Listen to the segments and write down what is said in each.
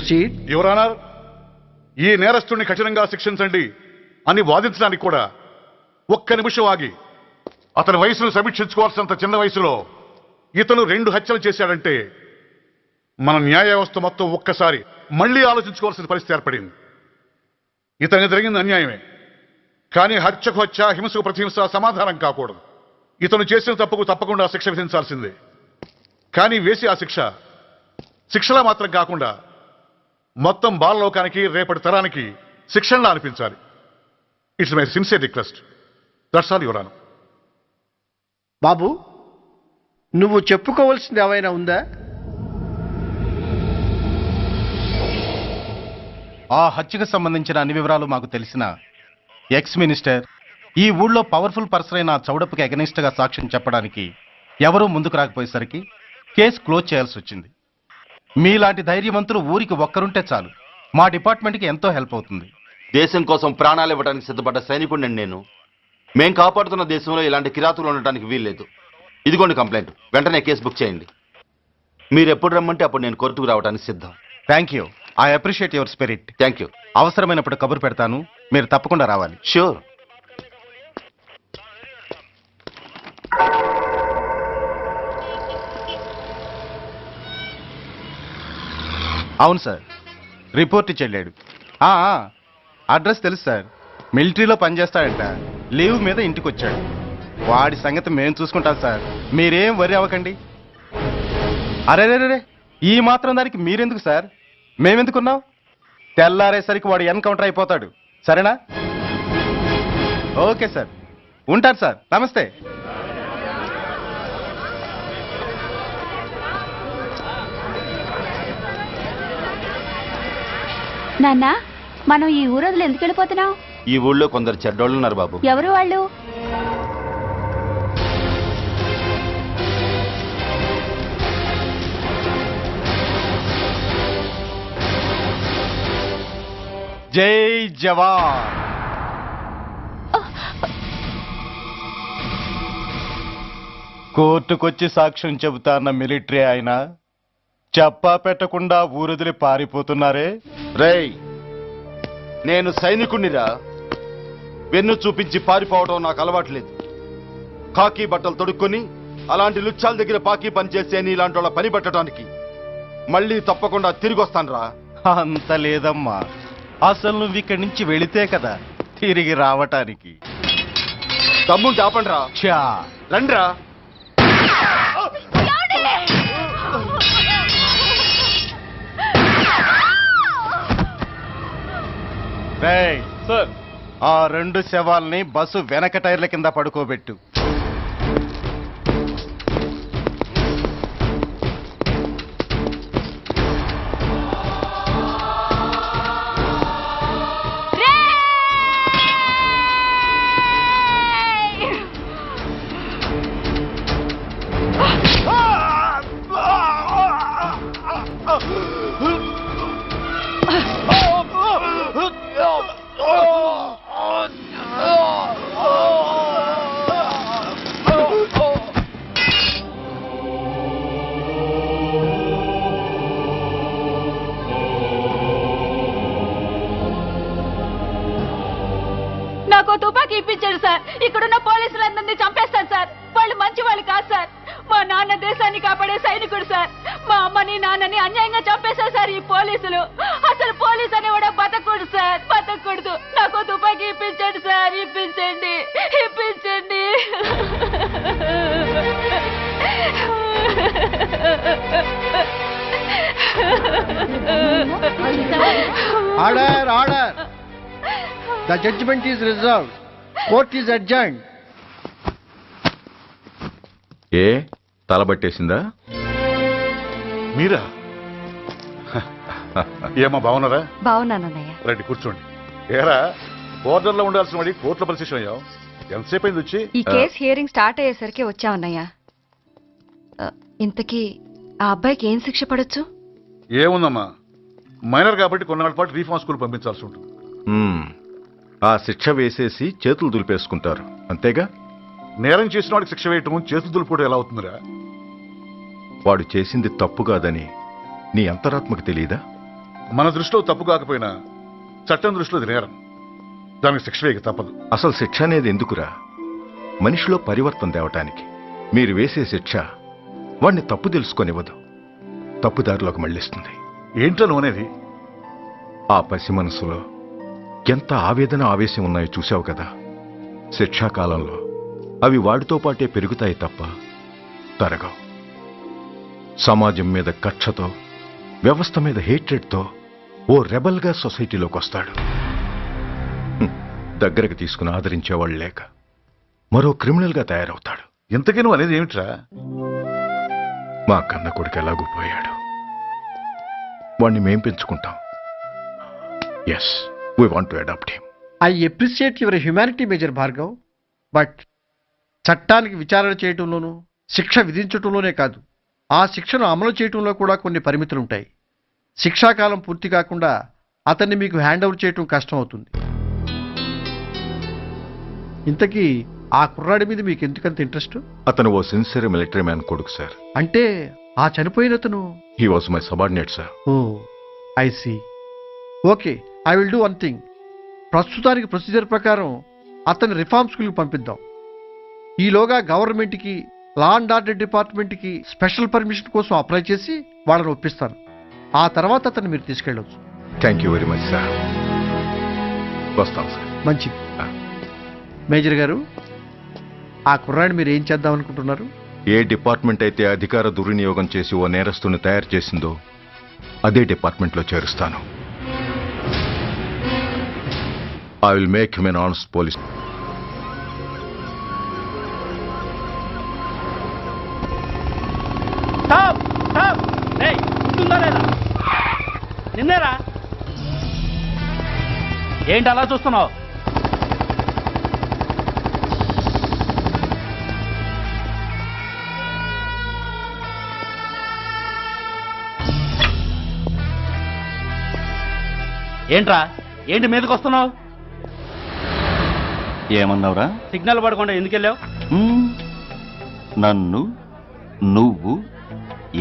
Proceed your honour ఈ నేరస్తుడిని కఠినంగా శిక్షించండి అని వాదించడానికి కూడా ఒక్క నిమిషం ఆగి అతని వయసును సమీక్షించుకోవాల్సినంత చిన్న వయసులో ఇతను రెండు హత్యలు చేశాడంటే మన న్యాయ వ్యవస్థ మొత్తం ఒక్కసారి మళ్ళీ ఆలోచించుకోవాల్సిన పరిస్థితి ఏర్పడింది. ఇతనికి జరిగింది అన్యాయమే. కానీ హత్యకు హత్య హింసకు ప్రతిహింస సమాధానం కాకూడదు. ఇతను చేసిన తప్పుకు తప్పకుండా శిక్ష విధించాల్సిందే. కానీ వేసి ఆ శిక్ష శిక్షలా మాత్రం కాకుండా మొత్తం బాలలోకానికి రేపటి తరానికి శిక్షణలా అనిపించాలి. It's my sincere request. That's all your honour బాబు నువ్వు చెప్పుకోవాల్సింది ఏమైనా ఉందా? ఆ హత్యకు సంబంధించిన అన్ని వివరాలు మాకు తెలిసిన ఎక్స్ మినిస్టర్ ఈ ఊళ్ళో పవర్ఫుల్ పర్సన్ అయిన చౌడప్పకి against గా సాక్ష్యం చెప్పడానికి ఎవరూ ముందుకు రాకపోయేసరికి కేసు క్లోజ్ చేయాల్సి వచ్చింది. మీలాంటి ధైర్యవంతులు ఊరికి ఒక్కరుంటే చాలు. మా డిపార్ట్మెంట్కి ఎంతో హెల్ప్ అవుతుంది. దేశం కోసం ప్రాణాలు ఇవ్వడానికి సిద్ధపడ్డ సైనికుడిని నేను. మేం కాపాడుతున్న దేశంలో ఇలాంటి కిరాతులు ఉండటానికి వీల్లేదు. ఇదిగోండి కంప్లైంట్. వెంటనే కేసు బుక్ చేయండి. మీరు ఎప్పుడు రమ్మంటే అప్పుడు నేను కోర్టుకు రావడానికి సిద్ధం. Thank you I appreciate your spirit thank you అవసరమైనప్పుడు కబురు పెడతాను. మీరు తప్పకుండా రావాలి. షూర్ అవును సార్. రిపోర్ట్ ఇచ్చి వెళ్ళాడు అడ్రస్ తెలుసు సార్. మిలిటరీలో పనిచేస్తాడంట. లీవ్ మీద ఇంటికి వచ్చాడు వాడి సంగతి మేము చూసుకుంటాం సార్. మీరేం వరి అవ్వకండి. అరే రే, రే ఈ మాత్రం దానికి మీరెందుకు సార్? మేమెందుకున్నాం? తెల్లారేసరికి వాడు ఎన్కౌంటర్ అయిపోతాడు. సరేనా? Okay sir. ఉంటారు సార్. నమస్తే. నాన్న మనం ఈ ఊరొదిలు ఎందుకు వెళ్ళిపోతున్నాం ఈ ఊళ్ళో కొందరు చెడ్డోళ్ళు ఉన్నారు బాబు. ఎవరు వాళ్ళు? జై జవాన్. కోర్టుకొచ్చి సాక్ష్యం చెబుతా అన్న మిలిటరీ ఆయన చెప్పా పెట్టకుండా ఊరొదిలి పారిపోతున్నారే? రేయ్ నేను సైనికుణ్ణిరా. వెన్ను చూపించి పారిపోవడం నాకు అలవాట్లేదు కాకి బట్టలు తొడుక్కొని అలాంటి లుచ్చాల దగ్గర పాకి పని చేసే ఇలాంటి వాళ్ళ పని పెట్టడానికి మళ్ళీ తప్పకుండా తిరిగి వస్తానురా అంత లేదమ్మా. అసలు నువ్వు ఇక్కడి నుంచి వెళితే కదా తిరిగి రావటానికి. తమ్ముంటే ఆపండిరా. చా రండిరా. రేయ్ సార్. ఆ రెండు శవాల్ని బస్సు వెనక టైర్ల కింద పడుకోబెట్టు. Order order the judgement is reserve court is adjourned ఏ? తలబట్టేసిందా మీరా? ఏమా బాగున్నారా? బాగున్నానన్నయ్య రండి కూర్చోండి. ఏరా బోర్డర్లో ఉండాల్సిన వాడి కోర్టులో పరిశీలన అయ్యావు. ఎంతసేపు అయింది వచ్చి? ఈ కేసు హియరింగ్ స్టార్ట్ అయ్యేసరికి వచ్చామన్నయ్య ఆ, ఇంతకీ ఆ అబ్బాయికి ఏం శిక్ష పడొచ్చు? ఏముందమ్మా? మైనర్ కాబట్టి కొన్నాళ్ళ పాటు రీఫార్మ్ స్కూల్ పంపించాల్సి ఉంటుంది. మ్మ్. ఆ శిక్ష వేసేసి చేతులు దులిపేసుకుంటారు. అంతేగా? నేరం చేసిన వాడికి శిక్ష వేయటం చేతులు దులుపుకోవడం ఎలా అవుతుందిరా? వాడు చేసింది తప్పు కాదని నీ అంతరాత్మకు తెలియదా? మన దృష్టిలో తప్పు కాకపోయినా చట్టం దృష్టిలో ఇది నేరం. దానికి శిక్ష వేయక తప్పదు. అసలు శిక్ష అనేది ఎందుకురా? మనిషిలో పరివర్తన తేవటానికి మీరు వేసే శిక్ష వాణ్ణి తప్పు తెలుసుకొనివ్వదు. తప్పుదారిలోకి మళ్ళిస్తుంది. ఏంటో అనేది? ఆ పసి మనసులో ఎంత ఆవేదన ఆవేశం ఉన్నాయో చూసావు కదా. శిక్షాకాలంలో అవి వాడితో పాటే పెరుగుతాయి తప్ప తరగవు సమాజం మీద కక్షతో వ్యవస్థ మీద హేట్రెడ్తో ఓ రెబల్గా సొసైటీలోకి వస్తాడు. దగ్గరకు తీసుకుని ఆదరించేవాళ్ళు లేక మరో క్రిమినల్గా తయారవుతాడు. ఇంతకీ నువ్వు అనేది ఏమిట్రా? మా కన్న కొడుకు ఎలాగూ పోయాడు. వాణ్ణి మేం పెంచుకుంటాం. Yes we want to adopt him I appreciate your humanity major Bhargav but చట్టానికి విచారణ చేయటంలోనూ శిక్ష విధించటంలోనే కాదు. ఆ శిక్షను అమలు చేయటంలో కూడా కొన్ని పరిమితులు ఉంటాయి శిక్షాకాలం పూర్తి కాకుండా అతన్ని మీకు హ్యాండ్ ఓవర్ చేయటం కష్టం అవుతుంది ఇంతకీ ఆ కుర్రాడి మీద మీకు ఎందుకంత ఇంట్రెస్ట్? అతను ఓ సిన్సియర్ మిలిటరీ మ్యాన్ కొడుకు సార్. అంటే ఆ చనిపోయిన అతను? He was my subordinate sir oh I see. Okay I will do one thing. ప్రస్తుతానికి ప్రొసీజర్ ప్రకారం అతన్ని రిఫార్మ్ స్కూల్కి పంపిద్దాం. ఈలోగా గవర్నమెంట్కి లా అండ్ ఆర్డర్ డిపార్ట్మెంట్కి స్పెషల్ పర్మిషన్ కోసం అప్లై చేసి వాళ్ళని ఒప్పిస్తాను. ఆ తర్వాత అతన్ని మీరు తీసుకెళ్ళవచ్చు thank you very much sir వస్తాం సార్ మంచిది. మేజర్ గారు ఆ కుర్రాడిని మీరు ఏం చేద్దాం అనుకుంటున్నారు? ఏ డిపార్ట్మెంట్ అయితే అధికార దుర్వినియోగం చేసి ఓ నేరస్తుని తయారు చేసిందో అదే డిపార్ట్మెంట్లో చేరుస్తాను. I will make him an honest police నిన్నేరా? ఏంటి అలా చూస్తున్నావు? ఏంట్రా? ఏంటి మీదకి వస్తున్నావు? ఏమన్నావురా? సిగ్నల్ పడకుండా ఎందుకు వెళ్ళావు. నన్ను నువ్వు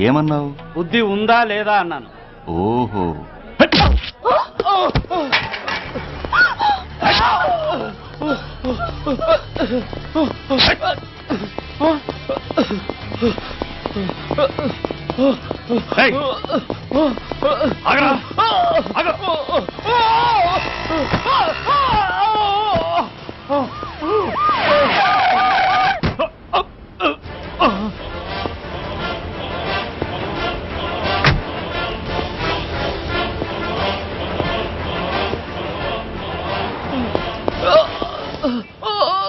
ఏమన్నావు? బుద్ధి ఉందా లేదా అన్నాను. ఓహో. ఏయ్! ఆగరా! ఆగ!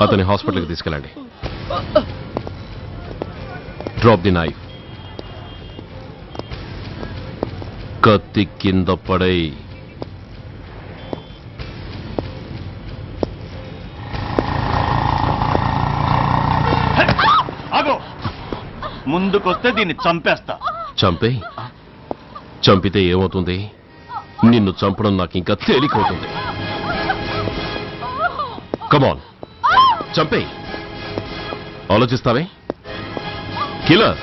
అతని హాస్పిటల్కి తీసుకెళ్ళండి డ్రాప్ ది నైఫ్ కత్తి కింద పడై ఆగో. ముందుకొస్తే దీన్ని చంపేస్తా. చంపే? చంపితే ఏమవుతుంది? నిన్ను చంపడం నాకు ఇంకా తేలికవుతుంది కమాన్ చంపే. ఆలోచిస్తావే? కిలర్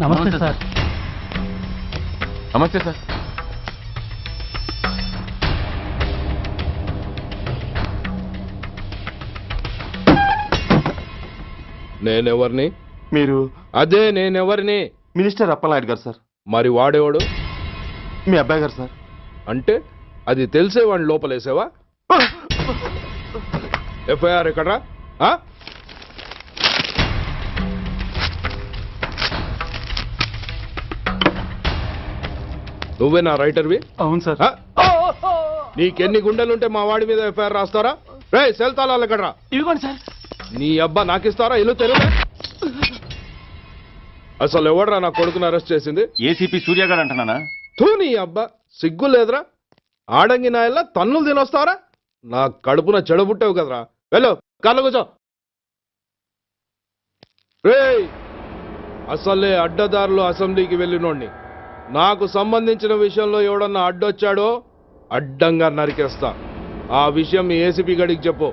నమస్తే సార్. నమస్తే సార్. నేనెవరిని? మీరు అదే నేనెవరిని? మినిస్టర్ అప్పలనాయుడు గారు సార్. మరి వాడేవాడు? మీ అబ్బాయి గారు సార్. అంటే అది తెలిసే వాడిని లోపలేసావా? ఎఫ్ఐఆర్ ఎక్కడ్రా? నువ్వే నా రైటర్వి? అవును సార్? నీకెన్ని గుండెలుంటే మా వాడి మీద ఎఫ్ఐఆర్ రాస్తారా? రే సెల్ తాళాలు ఎక్కడ్రా? ఇదిగోండి సార్. నీ అబ్బా నాకిస్తారా? ఇల్లు తెలుగు అసలు ఎవడ్రా నా కొడుకుని అరెస్ట్ చేసింది? ఏసీపీ సూర్య గారు అంటున్నానా? తూ నీ అబ్బా సిగ్గు లేదురా. ఆడంగి నాయల్లా తన్నులు తినొస్తారా? నా కడుపున చెడబుట్టావు కదరా. వెళ్ళు కార్లో కూర్చో. రేయ్ అసలే అడ్డదారులు అసెంబ్లీకి వెళ్ళినోడిని. నాకు సంబంధించిన విషయంలో ఎవడన్నా అడ్డొచ్చాడో అడ్డంగా నరికేస్తా. ఆ విషయం ఏసీపీ గడికి చెప్పు.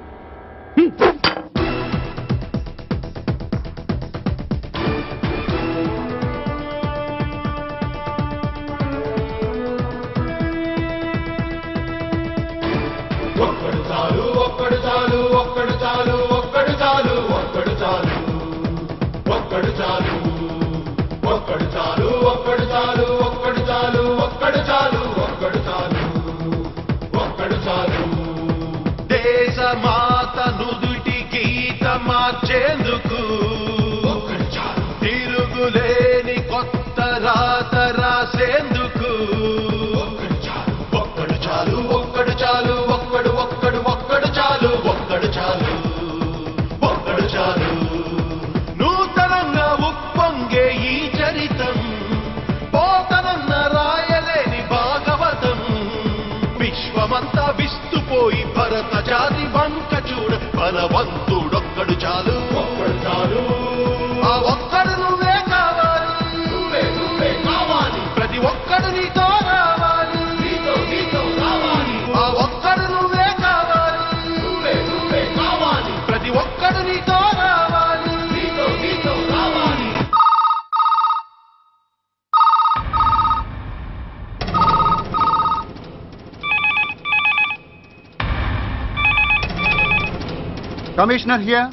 Commissioner here?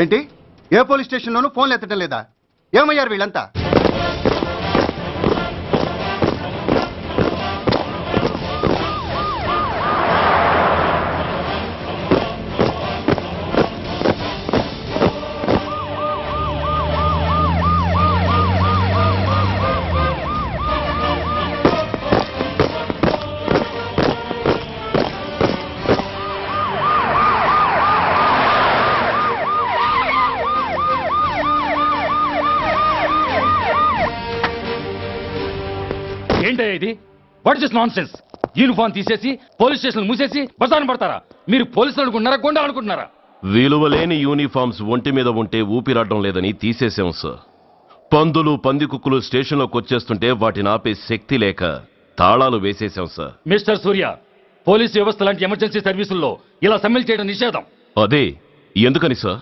ఏంటి? ఏ పోలీస్ స్టేషన్లోనూ ఫోన్లు ఎత్తడం లేదా? ఏమయ్యారు వీళ్ళంతా? ఏంటయ్యా ఇది? What is nonsense uniform తీసేసి పోలీస్ స్టేషన్ మూసేసి బజారు పడతారా? మీరు పోలీసులు అనుకుంటున్నారా గుండా అనుకుంటున్నారా? విలువలేని యూనిఫామ్స్ ఒంటి మీద ఉంటే ఊపిరాడడం లేదని తీసేసాం సార్ పందులు పందికుక్కులు స్టేషన్లోకి వచ్చేస్తుంటే వాటిని ఆపే శక్తి లేక తాళాలు వేసేసాం సార్ మిస్టర్ సూర్య పోలీస్ వ్యవస్థ లాంటి ఎమర్జెన్సీ సర్వీసుల్లో ఇలా సమ్మెలు చేయడం నిషేధం. అదే ఎందుకని sir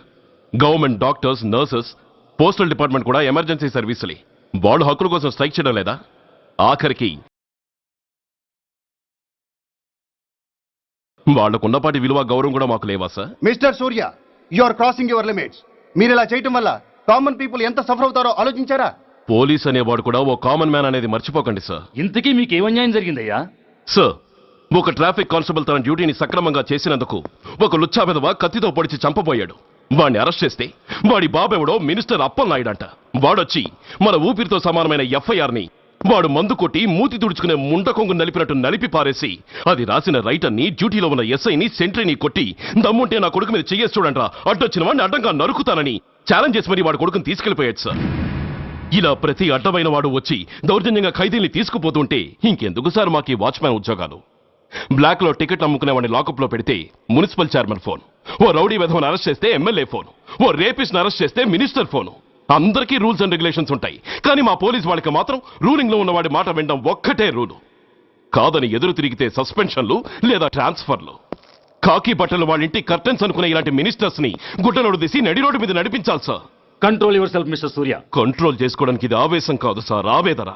government doctors nurses postal department కూడా ఎమర్జెన్సీ సర్వీసులే. వాళ్ళు హక్కుల కోసం స్ట్రైక్ చేయడం లేదా? ఆఖరికి వాళ్ళకున్నపాటి విలువ గౌరవం కూడా మాకు లేవా sir? Mister Surya you are crossing your limits మీరు ఇలా చేయటం వల్ల కామన్ పీపుల్ ఎంత సఫర్ అవుతారో ఆలోచించారా? పోలీస్ అనేవాడు కూడా ఓ కామన్ మ్యాన్ అనేది మర్చిపోకండి సార్. ఇంతకీ మీకు ఏం అన్యాయం జరిగిందయ్యా? సార్ ఒక ట్రాఫిక్ కానిస్టేబుల్ తన డ్యూటీని సక్రమంగా చేసినందుకు ఒక లుచ్చా విధవ కత్తితో పొడిచి చంపబోయాడు. వాడిని అరెస్ట్ చేస్తే వాడి బాబెవడో మినిస్టర్ అప్పలనాయుడంట. వాడొచ్చి మన ఊపిరితో సమానమైన ఎఫ్ఐఆర్ని వాడు మందు కొట్టి మూతి తుడుచుకునే ముండకొంగు నలిపినట్టు నలిపి పారేసి అది రాసిన రైటర్ని డ్యూటీలో ఉన్న ఎస్ఐని సెంట్రీని కొట్టి దమ్ముంటే నా కొడుకు మీద చెయ్యేసి చూడంట్రా అడ్డొచ్చిన వాడిని అడ్డంగా నరుకుతానని ఛాలెంజ్ చేసి మరి వాడి కొడుకుని తీసుకెళ్ళిపోయాడు సార్. ఇలా ప్రతి అడ్డమైన వాడు వచ్చి దౌర్జన్యంగా ఖైదీల్ని తీసుకుపోతుంటే ఇంకెందుకు సార్ మాకు ఈ వాచ్మ్యాన్ ఉద్యోగాలు? బ్లాక్లో టికెట్ అమ్ముకునే వాడిని లాకప్లో పెడితే మున్సిపల్ చైర్మన్ ఫోన్ ఓ రౌడీ విధవను అరెస్ట్ చేస్తే ఎమ్మెల్యే ఫోన్ ఓ రేపిస్ట్ అరెస్ట్ చేస్తే మినిస్టర్ ఫోను అందరికీ రూల్స్ అండ్ రెగ్యులేషన్స్ ఉంటాయి. కానీ మా పోలీస్ వాళ్ళకి మాత్రం రూలింగ్లో ఉన్నవాడి మాట వినడం ఒక్కటే రూలు. కాదని ఎదురు తిరిగితే సస్పెన్షన్లు లేదా ట్రాన్స్ఫర్లు. కాకి బట్టలు వాళ్ళ ఇంటి కర్టెన్స్ అనుకునే ఇలాంటి మినిస్టర్స్ని గుడ్డలోడు తీసి నడి రోడ్డు మీద నడిపించాలి sir. Control yourself mister Surya control చేసుకోవడానికి ఇది ఆవేశం కాదు సార్. ఆవేదన.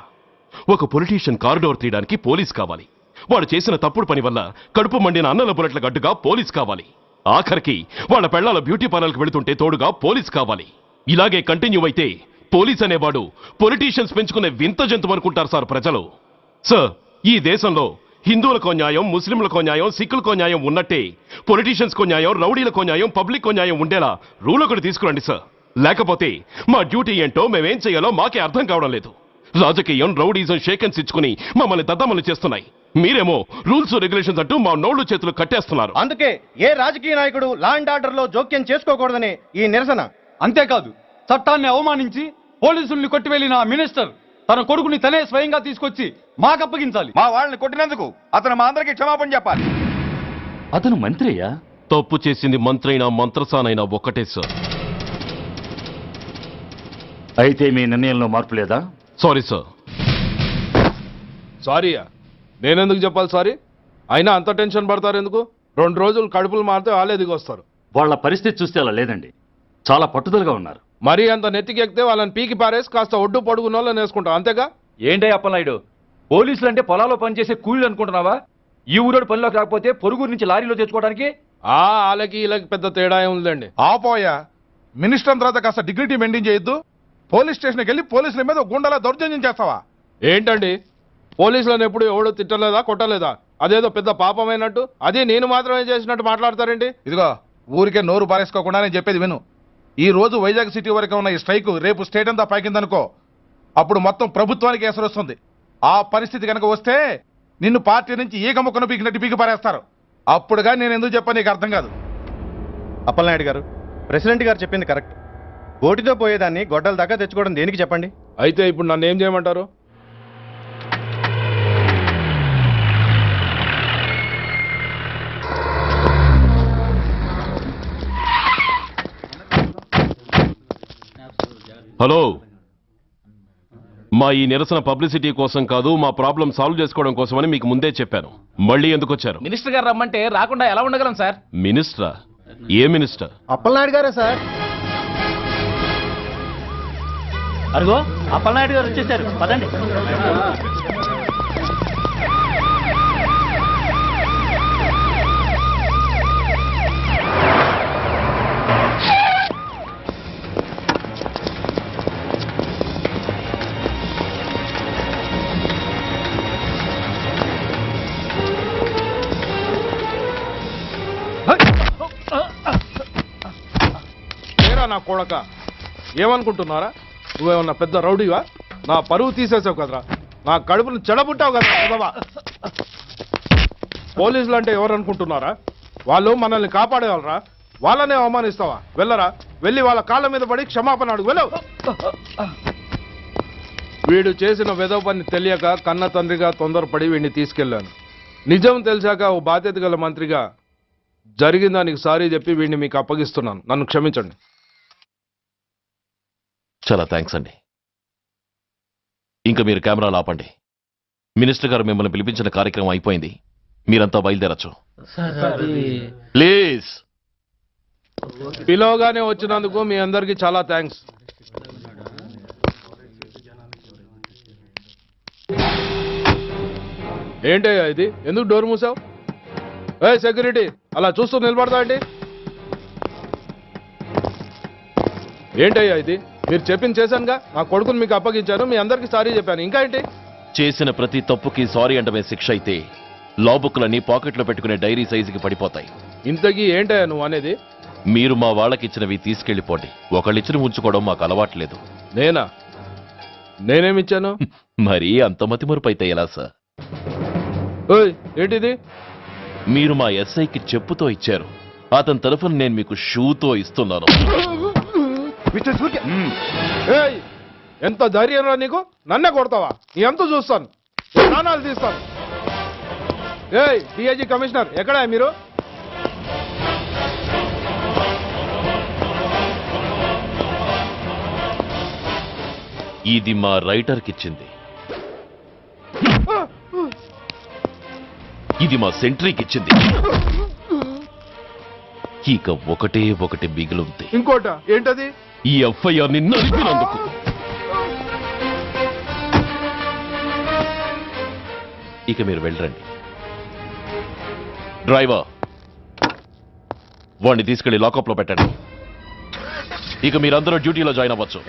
ఒక పొలిటీషియన్ కారిడోర్ తీయడానికి పోలీస్ కావాలి. వాడు చేసిన తప్పుడు పని వల్ల కడుపు మండిన అన్నల బుల్లెట్ల గడ్డుగా పోలీస్ కావాలి. ఆఖరికి వాళ్ళ పెళ్ళాల బ్యూటీ పార్లర్కి వెళుతుంటే తోడుగా పోలీస్ కావాలి. ఇలాగే కంటిన్యూ అయితే పోలీస్ అనేవాడు పొలిటీషియన్స్ పెంచుకునే వింత జంతువు అనుకుంటారు సార్ ప్రజలు. సార్ ఈ దేశంలో హిందువులకో న్యాయం ముస్లింలకో న్యాయం సిక్కులకో న్యాయం ఉన్నట్టే పొలిటీషియన్స్కో న్యాయం రౌడీలకో న్యాయం పబ్లిక్కో న్యాయం ఉండేలా రూల్ ఒకటి తీసుకురండి సార్. లేకపోతే మా డ్యూటీ ఏంటో మేమేం చేయాలో మాకే అర్థం కావడం లేదు. రాజకీయం రౌడీజం షేకెన్స్ ఇచ్చుకుని మమ్మల్ని దద్దమలు చేస్తున్నాయి. మీరేమో రూల్స్ రెగ్యులేషన్స్ అంటూ మా నోళ్ళు చేతులు కట్టేస్తున్నారు. అందుకే ఏ రాజకీయ నాయకుడు లా అండ్ ఆర్డర్లో జోక్యం చేసుకోకూడదని ఈ నిరసన. అంతేకాదు చట్టాన్ని అవమానించి పోలీసుల్ని కొట్టివెళ్ళిన మినిస్టర్ తన కొడుకుని తనే స్వయంగా తీసుకొచ్చి మాకు అప్పగించాలి మా వాళ్ళని కొట్టినందుకు అతను మా అందరికి క్షమాపణ చెప్పాలి. అతను మంత్రి అయ్యా తప్పు చేసింది మంత్రైనా మంత్రసానైనా ఒక్కటే సార్. అయితే మీ నిర్ణయంలో మార్పు లేదా? Sorry sir. సారీయా నేనెందుకు చెప్పాలి సారీ? అయినా అంత టెన్షన్ పడతారు ఎందుకు? రెండు రోజులు కడుపులు మారితే వాళ్ళే దిగొస్తారు వాళ్ళ పరిస్థితి చూస్తే అలా లేదండి. చాలా పట్టుదలగా ఉన్నారు. మరీ అంత నెత్తికెక్కితే వాళ్ళని పీకి పారేసి కాస్త ఒడ్డు పొడుగున్న వాళ్ళని వేసుకుంటాం అంతేగా? ఏంటే అప్పలనాయుడు? పోలీసులు అంటే పొలాల్లో పనిచేసే కూలీలు అనుకుంటున్నావా? ఈ ఊరోడు పనిలోకి రాకపోతే పొరుగురు నుంచి లారీలో తెచ్చుకోవడానికి? ఆ వాళ్ళకి వీళ్ళకి పెద్ద తేడా ఏం ఉందండి ఆపోయా మినిస్టర్ తర్వాత కాస్త డిగ్నిటీ మెయింటైన్ చేయొద్దు. పోలీస్ స్టేషన్కి వెళ్ళి పోలీసుల మీద గుండెలా దౌర్జన్యం చేస్తావా? ఏంటండి? పోలీసులను ఎప్పుడు ఎవడు తిట్టలేదా కొట్టలేదా? అదేదో పెద్ద పాపమైనట్టు అదే నేను మాత్రమే చేసినట్టు మాట్లాడతారేంటి? ఇదిగో ఊరికే నోరు పారేసుకోకుండా నేను చెప్పేది విను. ఈ రోజు వైజాగ్ సిటీ వరకు ఉన్న ఈ స్ట్రైక్ రేపు స్టేట్ అంతా పైకిందనుకో. అప్పుడు మొత్తం ప్రభుత్వానికి ఎసరు వస్తుంది. ఆ పరిస్థితి కనుక వస్తే నిన్ను పార్టీ నుంచి ఈగ ముక్కను పీకినట్టు పీకి పారేస్తారు. అప్పుడుగా నేను ఎందుకు చెప్పాను నీకు అర్థం కాదు. అప్పలనాయుడు గారు ప్రెసిడెంట్ గారు చెప్పింది కరెక్ట్. ఓటితో పోయేదాన్ని గొడ్డల దాకా తెచ్చుకోవడం దేనికి చెప్పండి? అయితే ఇప్పుడు నన్ను ఏం చేయమంటారు? హలో. మా ఈ నిరసన పబ్లిసిటీ కోసం కాదు మా ప్రాబ్లం సాల్వ్ చేసుకోవడం కోసమని మీకు ముందే చెప్పాను. మళ్ళీ ఎందుకు వచ్చారు? మినిస్టర్ గారు రమ్మంటే రాకుండా ఎలా ఉండగలం సార్? మినిస్టరా? ఏ మినిస్టర్? అప్పలనాయుడు గారే సార్. అదిగో అప్పలనాయుడు గారు వచ్చేసారు. పదండి. కొడక ఏమనుకుంటున్నారా? నువ్వేమన్నా పెద్ద రౌడీవా? నా పరువు తీసేసావు కదరా. నా కడుపును చెడబుట్టావు కదా పోలీసులు అంటే ఎవరు అనుకుంటున్నారా వాళ్ళు మనల్ని కాపాడేవాళ్ళరా వాళ్ళనే అవమానిస్తావా? వెళ్ళరా. వెళ్ళి వాళ్ళ కాళ్ళ మీద పడి క్షమాపణ అడుగు. వెళ్ళవు వీడు చేసిన వెదవ పని తెలియక కన్న తండ్రిగా తొందరపడి వీడిని తీసుకెళ్ళాను నిజం తెలిసాక ఓ బాధ్యత గల మంత్రిగా జరిగిన దానికి సారీ చెప్పి వీడిని మీకు అప్పగిస్తున్నాను. నన్ను క్షమించండి. చాలా థ్యాంక్స్ అండి. ఇంకా మీరు కెమెరాలు ఆపండి. మినిస్టర్ గారు మిమ్మల్ని పిలిపించిన కార్యక్రమం అయిపోయింది. మీరంతా బయలుదేరచ్చు. ప్లీజ్. పిలవగానే వచ్చినందుకు మీ అందరికీ చాలా థ్యాంక్స్ ఏంటయ్యా ఇది? ఎందుకు డోర్ మూసావు? ఏ సెక్యూరిటీ అలా చూస్తూ నిలబడతా అండి ఏంటయ్యా ఇది? మీరు చెప్పింది చేశానుగా. నా కొడుకుని మీకు అప్పగించాను. మీ అందరికీ సారీ చెప్పాను. ఇంకా ఏంటి? చేసిన ప్రతి తప్పుకి సారీ అంటమే శిక్ష అయితే లా బుక్లన్నీ పాకెట్లో పెట్టుకునే డైరీ సైజుకి పడిపోతాయి. ఇంతకీ ఏంటయ్యా నువ్వు అనేది? మీరు మా వాళ్ళకిచ్చినవి తీసుకెళ్ళిపోండి ఒకళ్ళిచ్చిన ఉంచుకోవడం మాకు అలవాట్లేదు నేనా? నేనేమిచ్చాను మరీ అంత మతిమరుపు అయితే ఎలా సార్? ఓయ్ ఏంటిది? మీరు మా ఎస్ఐకి చెప్పుతో ఇచ్చారు. అతని తరఫున నేను మీకు షూతో ఇస్తున్నాను. ఏయ్ ఎంత ధైర్యం రా నీకు? నన్నే కొడతావా? నీ ఎంత చూస్తాను. ప్రాణాలు తీస్తాను. ఏయ్ డిఐజీ కమిషనర్ ఎక్కడా మీరు? ఇది మా రైటర్కి ఇచ్చింది ఇది మా సెంట్రీకి ఇచ్చింది ఇక ఒకటే ఒకటి మిగిలింది ఇంకోట ఏంటది? ఈ ఎఫ్ఐఆర్ని నడిపినందుకు ఇక మీరు వెళ్ళరండి. డ్రైవర్ వాడిని తీసుకెళ్ళి లాకప్లో పెట్టండి. ఇక మీరందరూ డ్యూటీలో జాయిన్ అవ్వచ్చు.